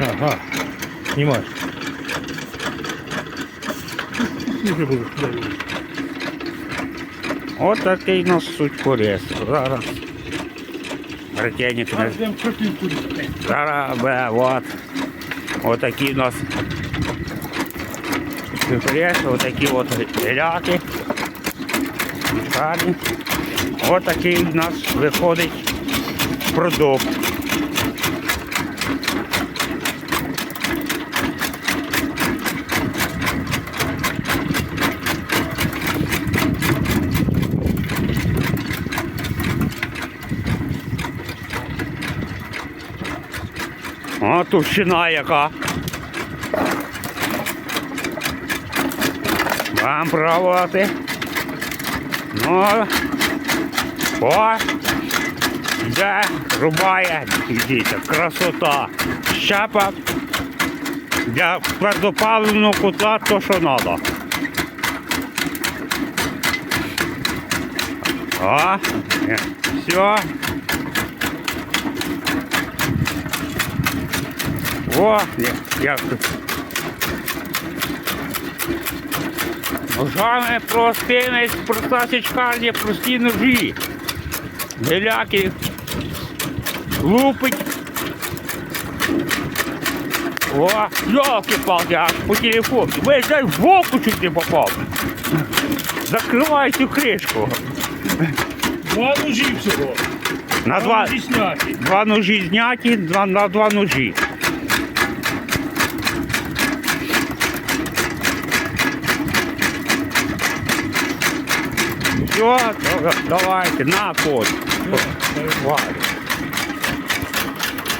Ага. Знімай. Дуже буду сюди. От такий у нас суть курес. Зараз. Братяник Зараз йдемо чортів курити. Зараз бе, от. Отакі у нас курес, отакі от геляки. Гарні. Отакий у нас виходить продукт. О, товщина яка. Вам пробувати. Ну. О. Де рубає. Дивіться, красота. Щепа. Для твердопаливного кутла то, що треба. О, все. О, як тут. Ножами простими, проста січкарня, прості ножі. Геляки. Лупить. О, йолки-палки, аж по телефону. Ви дай в боку чуть не попав. Закривай цю кришку. Два ножі всього. На два, ножі зняті. два ножі зняті, два, на два ножі. Все, давайте, на кот. Варю.